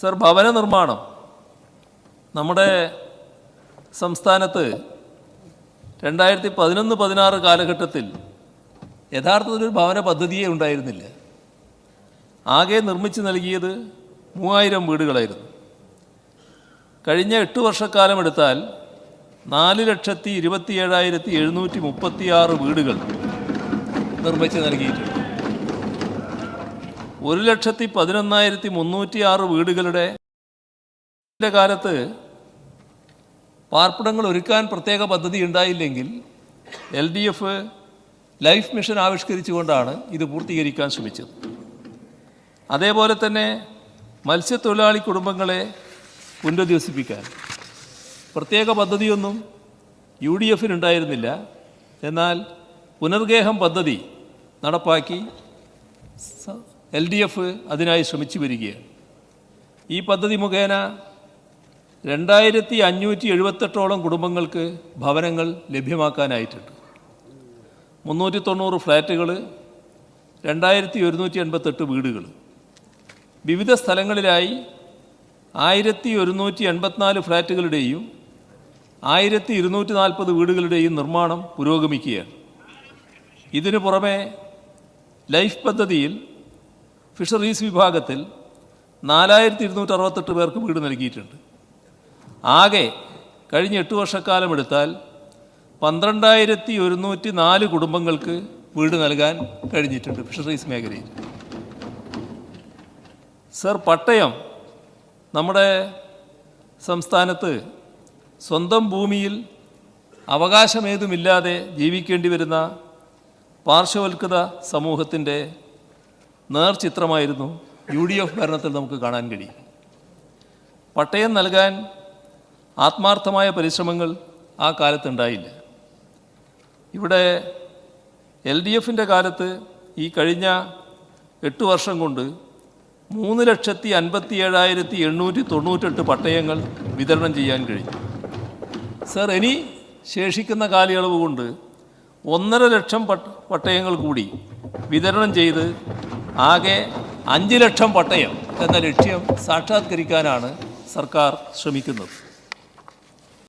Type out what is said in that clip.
Sir ഭവന നിർമ്മാണം. നമ്മുടെ സംസ്ഥാനത്ത് രണ്ടായിരത്തി പതിനൊന്ന് പതിനാറ് കാലഘട്ടത്തിൽ യഥാർത്ഥത്തിൽ ഒരു ഭവന പദ്ധതിയേ ഉണ്ടായിരുന്നില്ല. ആകെ നിർമ്മിച്ചു നൽകിയത് മൂവായിരം വീടുകളായിരുന്നു. കഴിഞ്ഞ എട്ട് വർഷക്കാലം എടുത്താൽ നാല് ലക്ഷത്തി ഇരുപത്തി ഏഴായിരത്തി എഴുന്നൂറ്റി മുപ്പത്തിയാറ് വീടുകൾ നിർമ്മിച്ച് നൽകിയിട്ടുണ്ട്. ഒരു ലക്ഷത്തി പതിനൊന്നായിരത്തി മുന്നൂറ്റി ആറ് വീടുകളുടെ കാലത്ത് പാർപ്പിടങ്ങൾ ഒരുക്കാൻ പ്രത്യേക പദ്ധതി ഉണ്ടായില്ലെങ്കിൽ L D F life mission ആവിഷ്കരിച്ചുകൊണ്ടാണ് ഇത് പൂർത്തീകരിക്കാൻ ശ്രമിച്ചത്. അതേപോലെ തന്നെ മത്സ്യത്തൊഴിലാളി കുടുംബങ്ങളെ പുനരധിവസിപ്പിക്കാൻ. പ്രത്യേക പദ്ധതിയൊന്നും യു ഡി എഫിനുണ്ടായിരുന്നില്ല എന്നാൽ പുനർഗേഹം പദ്ധതി നടപ്പാക്കി എൽ ഡി എഫ് അതിനായി ശ്രമിച്ചു വരികയാണ്. ഈ പദ്ധതി മുഖേന രണ്ടായിരത്തി അഞ്ഞൂറ്റി എഴുപത്തെട്ടോളം കുടുംബങ്ങൾക്ക് ഭവനങ്ങൾ ലഭ്യമാക്കാനായിട്ടുണ്ട്. മുന്നൂറ്റി തൊണ്ണൂറ് ഫ്ലാറ്റുകൾ രണ്ടായിരത്തി ഒരുന്നൂറ്റി എൺപത്തെട്ട് വീടുകൾ വിവിധ സ്ഥലങ്ങളിലായി ആയിരത്തി ഒരുന്നൂറ്റി എൺപത്തിനാല് ഫ്ലാറ്റുകളുടെയും ആയിരത്തി ഇരുന്നൂറ്റി നാൽപ്പത് വീടുകളുടെയും നിർമ്മാണം പുരോഗമിക്കുകയാണ്. ഇതിനു പുറമെ ലൈഫ് പദ്ധതിയിൽ ഫിഷറീസ് വിഭാഗത്തിൽ നാലായിരത്തി ഇരുന്നൂറ്റി അറുപത്തെട്ട് പേർക്ക് വീട് നൽകിയിട്ടുണ്ട്. ആകെ കഴിഞ്ഞ എട്ട് വർഷക്കാലം എടുത്താൽ പന്ത്രണ്ടായിരത്തി ഒരുന്നൂറ്റി നാല് കുടുംബങ്ങൾക്ക് വീട് നൽകാൻ കഴിഞ്ഞിട്ടുണ്ട് ഫിഷറീസ് മേഖലയിൽ. സർ പട്ടയം നമ്മുടെ സംസ്ഥാനത്ത് സ്വന്തം ഭൂമിയിൽ അവകാശമേതുമില്ലാതെ ജീവിക്കേണ്ടി വരുന്ന പാർശ്വവൽകൃത സമൂഹത്തിന്റെ നേർചിത്രമായിരുന്നു യു ഡി എഫ് ഭരണത്തിൽ നമുക്ക് കാണാൻ കഴിയും. പട്ടയം നൽകാൻ ആത്മാർത്ഥമായ പരിശ്രമങ്ങൾ ആ കാലത്തുണ്ടായില്ല. ഇവിടെ എൽ ഡി എഫിന്റെ കാലത്ത് ഈ കഴിഞ്ഞ എട്ട് വർഷം കൊണ്ട് മൂന്ന് ലക്ഷത്തി അൻപത്തി ഏഴായിരത്തി എണ്ണൂറ്റി തൊണ്ണൂറ്റെട്ട് പട്ടയങ്ങൾ വിതരണം ചെയ്യാൻ കഴിഞ്ഞു. സർ ഇനി ശേഷിക്കുന്ന കാലയളവ് കൊണ്ട് ഒന്നര ലക്ഷം പട്ട പട്ടയങ്ങൾ കൂടി വിതരണം ചെയ്ത് ആകെ അഞ്ച് ലക്ഷം പട്ടയം എന്ന ലക്ഷ്യം സാക്ഷാത്കരിക്കാനാണ് സർക്കാർ ശ്രമിക്കുന്നത്.